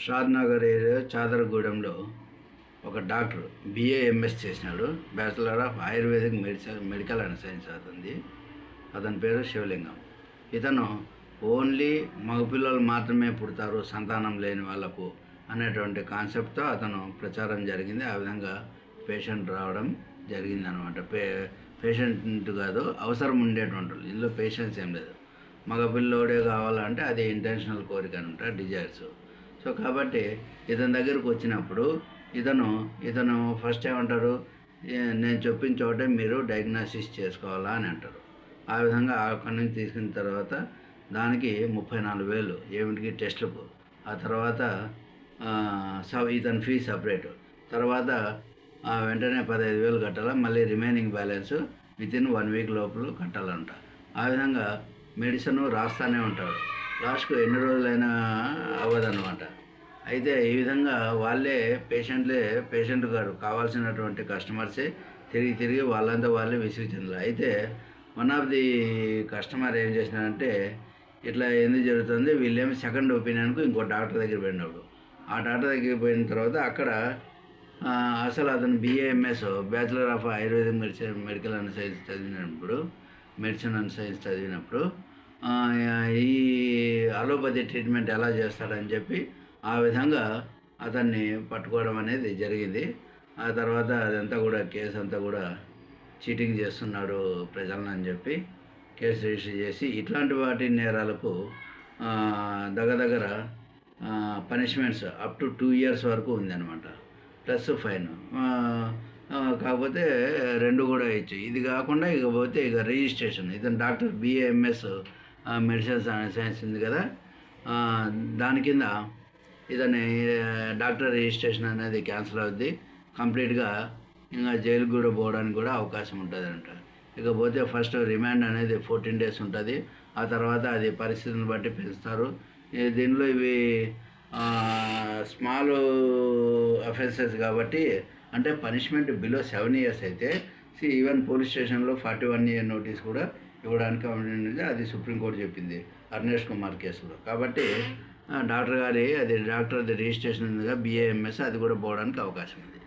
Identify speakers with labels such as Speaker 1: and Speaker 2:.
Speaker 1: Shadnagar area చాదరగూడెంలో ఒక doctor BAMS చేసినాడు. Bachelor of ayurvedic medicine medical and science అతనిది. అతని పేరు శివలింగం. ఇతను ఓన్లీ మగపిల్లలు మాత్రమే పుడతారు సంతానం లేని వాళ్ళకు అనేటువంటి కాన్సెప్ట్తో అతను ప్రచారం జరిగింది. ఆ విధంగా పేషెంట్ రావడం జరిగింది అనమాట పే పేషెంట్ కాదు అవసరం ఉండేటువంటి వాళ్ళు. ఇందులో పేషెంట్స్ ఏం లేదు. మగపిల్లోడే కావాలంటే అది ఇంటెన్షనల్ కోరిక అనమాట డిజైర్స్. సో కాబట్టి ఇతని దగ్గరకు వచ్చినప్పుడు ఇతను ఇతను ఫస్ట్ ఏమంటారు? నేను చెప్పిన చోటే మీరు డయాగ్నోసిస్ చేసుకోవాలా అని అంటారు. ఆ విధంగా అక్కడి నుంచి తీసుకున్న తర్వాత దానికి ముప్పై నాలుగు వేలు ఏమిటికి? టెస్టులకు ఆ తర్వాత స- ఇతని ఫీ సపరేట్. తర్వాత వెంటనే పదహైదు వేలు కట్టాలా మళ్ళీ remaining balance within one week లోపల కట్టాలంట. ఆ విధంగా మెడిసిన్ రాస్తానే ఉంటాడు. లాస్ట్కు ఎన్ని రోజులైనా అవ్వదన్నమాట. అయితే ఈ విధంగా వాళ్ళే పేషెంట్లే పేషెంట్ గారు కావాల్సినటువంటి కస్టమర్సే తిరిగి తిరిగి వాళ్ళంతా వాళ్ళే విసిరి చెందారు అయితే వన్ ఆఫ్ ది కస్టమర్ ఏం చేసినారంటే ఇట్లా ఎందుకు జరుగుతుంది వీళ్ళేమో సెకండ్ ఒపీనియన్కు ఇంకో డాక్టర్ దగ్గర పోయినాడు ఆ డాక్టర్ దగ్గరికి పోయిన తర్వాత అక్కడ అసలు అతను BAMS bachelor of ayurvedic medicine medical and science చదివినప్పుడు మెడిసిన్ అండ్ సైన్స్ చదివినప్పుడు ఈ అలోపతి ట్రీట్మెంట్ ఎలా చేస్తాడని చెప్పి ఆ విధంగా అతన్ని పట్టుకోవడం అనేది జరిగింది. ఆ తర్వాత అదంతా కూడా కేసు అంతా కూడా చీటింగ్ చేస్తున్నాడు ప్రజలను అని చెప్పి కేసు రిజిస్టర్ చేసి ఇట్లాంటి వాటి నేరాలకు దగ్గర దగ్గర punishments up to two years వరకు ఉందన్నమాట. Plus fine. కాకపోతే రెండు కూడా ఇచ్చు ఇది కాకుండా ఇక పోతే ఇక రిజిస్ట్రేషన్. ఇతను doctor BAMS medicines and science ఉంది కదా. దాని కింద ఇదని డాక్టర్ రిజిస్ట్రేషన్ అనేది క్యాన్సిల్ అవుద్ది. కంప్లీట్గా ఇంకా జైలుకు కూడా పోవడానికి కూడా అవకాశం ఉంటుంది అంట ఇకపోతే ఫస్ట్ రిమాండ్ అనేది ఫోర్టీన్ డేస్ ఉంటుంది. ఆ తర్వాత అది పరిస్థితిని బట్టి పెంచుతారు. దీనిలో ఇవి స్మాల్ అఫెన్సెస్ కాబట్టి అంటే పనిష్మెంట్ బిలో సెవెన్ ఇయర్స్ అయితే సి ఈవెన్ పోలీస్ స్టేషన్లో ఫార్టీ వన్ ఇయర్ నోటీస్ కూడా ఇవ్వడానికి ఉంది అది సుప్రీంకోర్టు చెప్పింది అర్నేష్ కుమార్ కేసులో. కాబట్టి డాక్టర్ గారి అది డాక్టర్ అది రిజిస్ట్రేషన్ ఉందిగా బిఏఎంఎస్ అది కూడా పోవడానికి అవకాశం ఉంది.